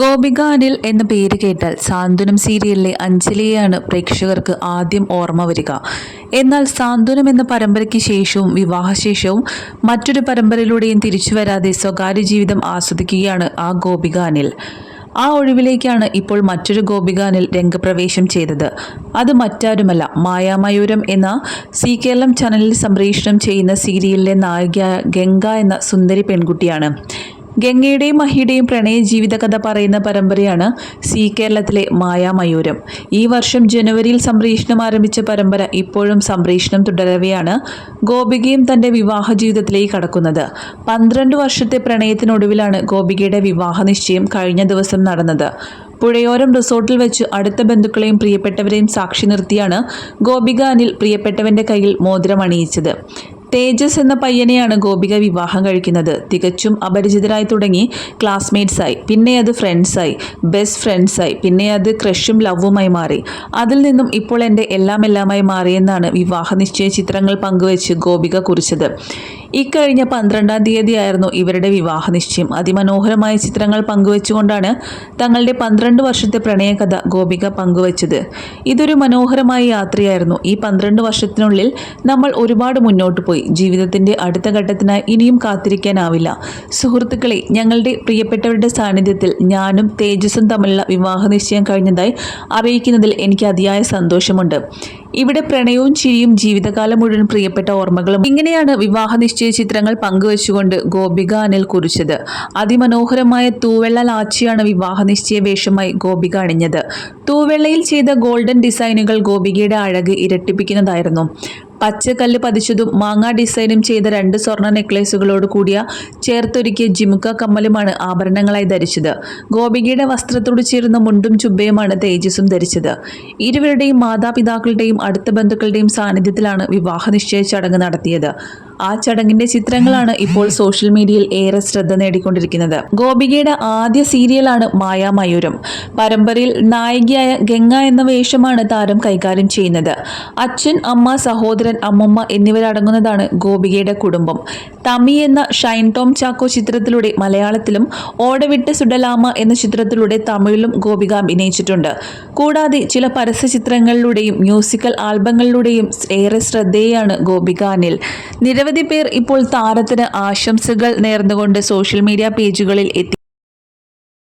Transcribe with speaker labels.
Speaker 1: ഗോപിക അനിൽ എന്ന പേര് കേട്ടാൽ സാന്ത്വനം സീരിയലിലെ അഞ്ജലിയെയാണ് പ്രേക്ഷകർക്ക് ആദ്യം ഓർമ്മ വരിക. എന്നാൽ സാന്ത്വനം എന്ന പരമ്പരയ്ക്ക് ശേഷവും വിവാഹശേഷവും മറ്റൊരു പരമ്പരയിലൂടെയും തിരിച്ചു വരാതെ സ്വകാര്യ ജീവിതം ആസ്വദിക്കുകയാണ് ആ ഗോപിക അനിൽ ആ ഒഴിവിലേക്കാണ് ഇപ്പോൾ മറ്റൊരു ഗോപിക അനിൽ രംഗപ്രവേശം ചെയ്തത്. അത് മറ്റാരുമല്ല മായാമയൂരം എന്ന സി കേരളം ചാനലിൽ സംപ്രേഷണം ചെയ്യുന്ന സീരിയലിലെ നായിക ഗംഗ എന്ന സുന്ദരി പെൺകുട്ടിയാണ്. ഗംഗയുടെയും മഹിയുടെയും പ്രണയ ജീവിതകഥ പറയുന്ന പരമ്പരയാണ് സി കേരളത്തിലെ മായാമയൂരം ഈ വർഷം ജനുവരിയിൽ സംപ്രേഷണം ആരംഭിച്ച പരമ്പര ഇപ്പോഴും സംപ്രേഷണം തുടരവെയാണ് ഗോപികയും തന്റെ വിവാഹ ജീവിതത്തിലേക്ക് കടക്കുന്നത്. പന്ത്രണ്ട് വർഷത്തെ പ്രണയത്തിനൊടുവിലാണ് ഗോപികയുടെ വിവാഹ നിശ്ചയം കഴിഞ്ഞ ദിവസം നടന്നത്. പുഴയോരം റിസോർട്ടിൽ വെച്ച് അടുത്ത ബന്ധുക്കളെയും പ്രിയപ്പെട്ടവരെയും സാക്ഷി നിർത്തിയാണ് ഗോപിക അനിൽ പ്രിയപ്പെട്ടവന്റെ കയ്യിൽ മോതിരം അണിയിച്ചത്. തേജസ് എന്ന പയ്യനെയാണ് ഗോപിക വിവാഹം കഴിക്കുന്നത്. തികച്ചും അപരിചിതരായി തുടങ്ങി ക്ലാസ്മേറ്റ്സായി പിന്നെ അത് ഫ്രണ്ട്സായി ബെസ്റ്റ് ഫ്രണ്ട്സായി പിന്നെ അത് ക്രഷും ലവുമായി മാറി. അതിൽ നിന്നും ഇപ്പോൾ എന്റെ എല്ലാം എല്ലാമായി മാറിയെന്നാണ് വിവാഹ നിശ്ചയ ചിത്രങ്ങൾ പങ്കുവച്ച് ഗോപിക കുറിച്ചത്. ഇക്കഴിഞ്ഞ പന്ത്രണ്ടാം തീയതിയായിരുന്നു ഇവരുടെ വിവാഹ നിശ്ചയം. അതിമനോഹരമായ ചിത്രങ്ങൾ പങ്കുവെച്ചുകൊണ്ടാണ് തങ്ങളുടെ പന്ത്രണ്ട് വർഷത്തെ പ്രണയകഥ ഗോപിക പങ്കുവച്ചത്. ഇതൊരു മനോഹരമായ യാത്രയായിരുന്നു. ഈ പന്ത്രണ്ട് വർഷത്തിനുള്ളിൽ നമ്മൾ ഒരുപാട് മുന്നോട്ട് പോയി. ജീവിതത്തിന്റെ അടുത്ത ഘട്ടത്തിനായി ഇനിയും കാത്തിരിക്കാനാവില്ല. സുഹൃത്തുക്കളെ ഞങ്ങളുടെ പ്രിയപ്പെട്ടവരുടെ സാന്നിധ്യത്തിൽ ഞാനും തേജസ്സും തമ്മിലുള്ള വിവാഹ നിശ്ചയം കഴിഞ്ഞതായി അറിയിക്കുന്നതിൽ എനിക്ക് അതിയായ സന്തോഷമുണ്ട്. ഇവിടെ പ്രണയവും ചിരിയും ജീവിതകാലം മുഴുവൻ പ്രിയപ്പെട്ട ഓർമ്മകളും. ഇങ്ങനെയാണ് വിവാഹ നിശ്ചയ ചിത്രങ്ങൾ പങ്കുവച്ചുകൊണ്ട് ഗോപിക അനിൽ കുറിച്ചത്. അതിമനോഹരമായ തൂവെള്ള ലാച്ചിയാണ് വിവാഹ നിശ്ചയ വേഷമായി ഗോപിക അണിഞ്ഞത്. തൂവെള്ളയിൽ ചെയ്ത ഗോൾഡൻ ഡിസൈനുകൾ ഗോപികയുടെ അഴക് ഇരട്ടിപ്പിക്കുന്നതായിരുന്നു. പച്ചക്കല്ല് പതിച്ചതും മാങ്ങാ ഡിസൈനും ചെയ്ത രണ്ട് സ്വർണ നെക്ലേസുകളോട് കൂടിയ ചേർത്തൊരുക്കിയ ജിമുക്ക കമ്മലുമാണ് ആഭരണങ്ങളായി ധരിച്ചത്. ഗോപികയുടെ വസ്ത്രത്തോട് ചേരുന്ന മുണ്ടും ചുബയുമാണ് തേജസ്സും ധരിച്ചത്. ഇരുവരുടെയും മാതാപിതാക്കളുടെയും അടുത്ത ബന്ധുക്കളുടെയും സാന്നിധ്യത്തിലാണ് വിവാഹ നിശ്ചയ ചടങ്ങ് നടത്തിയത്. ആ ചടങ്ങിന്റെ ചിത്രങ്ങളാണ് ഇപ്പോൾ സോഷ്യൽ മീഡിയയിൽ ഏറെ ശ്രദ്ധ നേടിക്കൊണ്ടിരിക്കുന്നത്. ഗോപികയുടെ ആദ്യ സീരിയലാണ് മായാമയൂരം പരമ്പരയിൽ നായികയായ ഗംഗ എന്ന വേഷമാണ് താരം കൈകാര്യം ചെയ്യുന്നത്. അച്ഛൻ അമ്മ സഹോദരൻ അമ്മമ്മ എന്നിവരടങ്ങുന്നതാണ് ഗോപികയുടെ കുടുംബം. തമി എന്ന ഷൈൻ ടോം ചാക്കോ ചിത്രത്തിലൂടെ മലയാളത്തിലും ഓടവിട്ട് സുഡലാമ എന്ന ചിത്രത്തിലൂടെ തമിഴിലും ഗോപിക അഭിനയിച്ചിട്ടുണ്ട്. കൂടാതെ ചില പരസ്യ ചിത്രങ്ങളിലൂടെയും മ്യൂസിക്കൽ ആൽബങ്ങളിലൂടെയും ഏറെ ശ്രദ്ധേയാണ് ഗോപിക അനിൽ. നിരവധി പേർ ഇപ്പോൾ താരത്തിന് ആശംസകൾ നേർന്നുകൊണ്ട് സോഷ്യൽ മീഡിയ പേജുകളിൽ എത്തി.